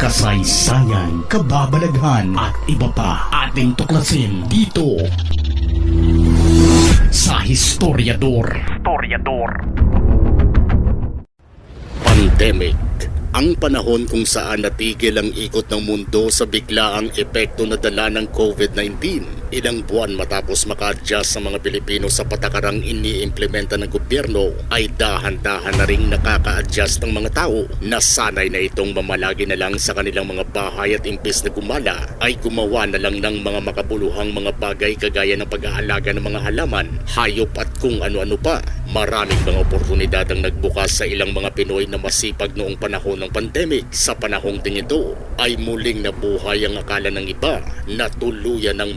kasaysayan, kababalaghan at iba pa ating tuklasin dito sa Historiador. Historiador. Pandemic ang panahon kung saan natigil ang ikot ng mundo sa biglaang epekto na dala ng COVID-19. Ilang buwan matapos maka-adjust ang mga Pilipino sa patakarang iniimplementa ng gobyerno ay dahan-dahan na ring nakaka-adjust ng mga tao na sanay na itong mamalagi na lang sa kanilang mga bahay at imbes na gumala ay gumawa na lang ng mga makabuluhang mga bagay kagaya ng pag-aalaga ng mga halaman, hayop at kung ano-ano pa. Maraming mga oportunidad ang nagbukas sa ilang mga Pinoy na masipag noong panahon ng pandemic. Sa panahong ding ito ay muling nabuhay ang akala ng iba na tuluyan ng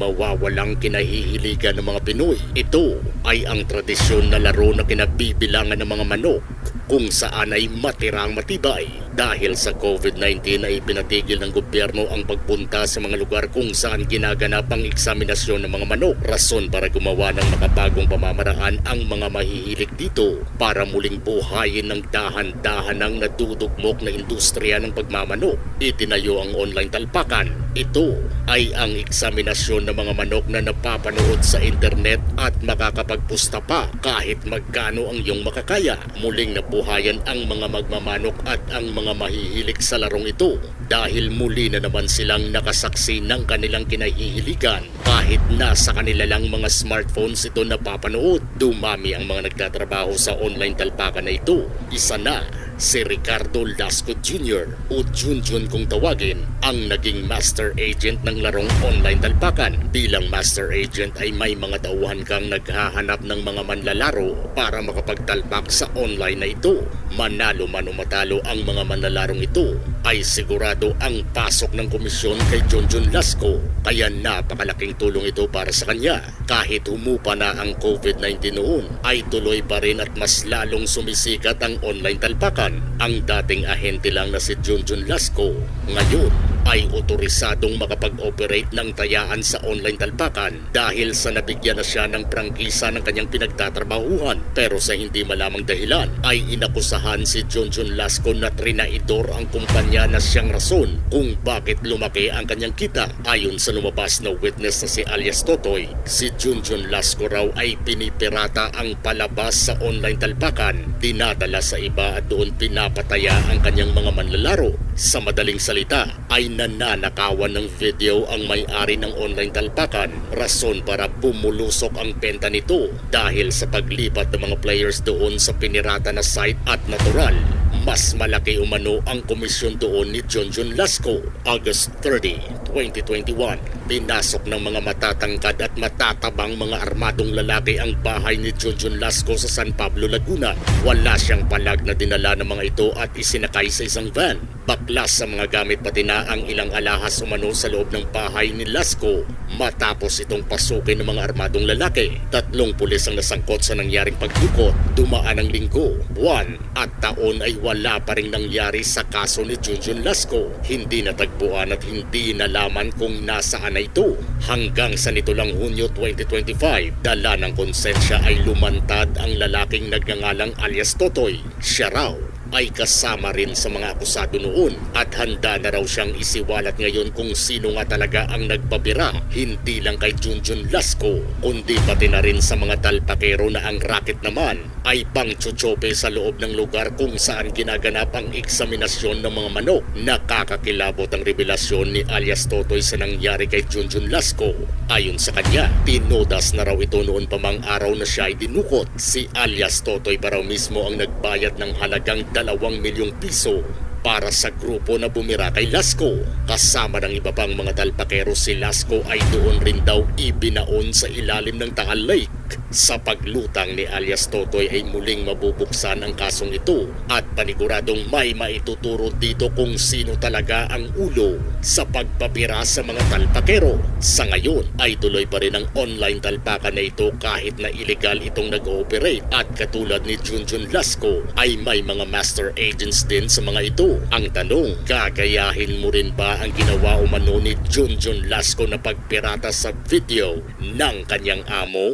mawawalang kinahihiligan ng mga Pinoy. Ito ay ang tradisyon na laro na kinabibilangan ng mga manok kung saan ay matirang matibay. Dahil sa COVID-19 ay pinatigil ng gobyerno ang pagpunta sa mga lugar kung saan ginaganap ang eksaminasyon ng mga manok. Rason para gumawa ng makabagong pamamaraan ang mga mahihilig dito para muling buhayin ng dahan-dahan ng nadudugmok na industriya ng pagmamanok. Itinayo ang online talpakan. Ito ay ang eksaminasyon ng mga manok na napapanood sa internet at makakapagpusta pa kahit magkano ang iyong makakaya. Muling nabuhayan ang mga magmamanok at ang mga mahihilig sa larong ito dahil muli na naman silang nakasaksi ng kanilang kinahihiligan kahit nasa kanila lang mga smartphones ito napapanood. Dumami ang mga nagtatrabaho sa online talpakan na ito. Isa na si Ricardo Lasco Jr. o Junjun kung tawagin ang naging master agent ng larong online talpakan. Bilang master agent ay may mga tauhan kang naghahanap ng mga manlalaro para makapagtalpak sa online na ito. Manalo man o matalo ang mga manlalarong ito ay sigurado ang pasok ng komisyon kay Junjun Lasco kaya napakalaking tulong ito para sa kanya. Kahit humupa na ang COVID-19 noon ay tuloy pa rin at mas lalong sumisikat ang online talpakan. Ang dating ahente lang na si Junjun Lasco ngayon ay otorisadong makapag-operate ng tayaan sa online talpakan dahil sa nabigyan na siya ng prangkisa ng kanyang pinagtatrabahuhan. Pero sa hindi malamang dahilan ay inakusahan si Junjun Lasco na trinaidor ang kumpanya na siyang rason kung bakit lumaki ang kanyang kita. Ayon sa lumabas na witness na si alias Totoy, si Junjun Lasco raw ay pinipirata ang palabas sa online talpakan, dinadala sa iba at doon pinapataya ang kanyang mga manlalaro. Sa madaling salita ay nananakawan ng video ang may-ari ng online talpakan rason para bumulusok ang benta nito dahil sa paglipat ng mga players doon sa pinirata na site at natural mas malaki umano ang komisyon doon ni Junjun Lasco. August 30, 2021, pinasok ng mga matatangkad at matatabang mga armadong lalaki ang bahay ni Junjun Lasco sa San Pablo, Laguna. Wala siyang palag na dinala ng mga ito at isinakay sa isang van. Baklas sa mga gamit pati na ang ilang alahas umano sa loob ng bahay ni Lasco matapos itong pasukin ng mga armadong lalaki. Tatlong pulis ang nasangkot sa nangyaring pagdukot. Dumaan ang linggo, buwan at taon ay wala pa rin nangyari sa kaso ni Junjun Lasco. Hindi natagpuan at hindi nalaman kung nasaan na ito. Hanggang sa nito lang Hunyo 2025, dala ng konsensya ay lumantad ang lalaking nagngangalang alias Totoy. Siya raw ay kasama rin sa mga akusado noon at handa na raw siyang isiwalat ngayon kung sino nga talaga ang nagpabira hindi lang kay Junjun Lasco kundi pati na rin sa mga talpakero na ang racket naman ay pang chuchope sa loob ng lugar kung saan ginaganap ang eksaminasyon ng mga manok. Nakakakilabot ang revelasyon ni alias Totoy sa nangyari kay Junjun Lasco. Ayon sa kanya, tinodas na raw ito noon pa mang araw na siya ay dinukot. Si alias Totoy pa raw mismo ang nagbayad ng halagang dalawang milyong piso para sa grupo na bumira kay Lasco. Kasama ng iba pang mga talpakero si Lasco ay doon rin daw ibinaon sa ilalim ng Taal Lake. Sa paglutang ni alias Totoy ay muling mabubuksan ang kasong ito at paniguradong may maituturo dito kung sino talaga ang ulo sa pagpapira sa mga talpakero. Sa ngayon ay tuloy pa rin ang online talpakan na ito kahit na illegal itong nag-ooperate at katulad ni Junjun Lasco ay may mga master agents din sa mga ito. Ang tanong, gagayahin mo rin ba ang ginawa umano ni Junjun Lasco na pagpirata sa video ng kanyang amo?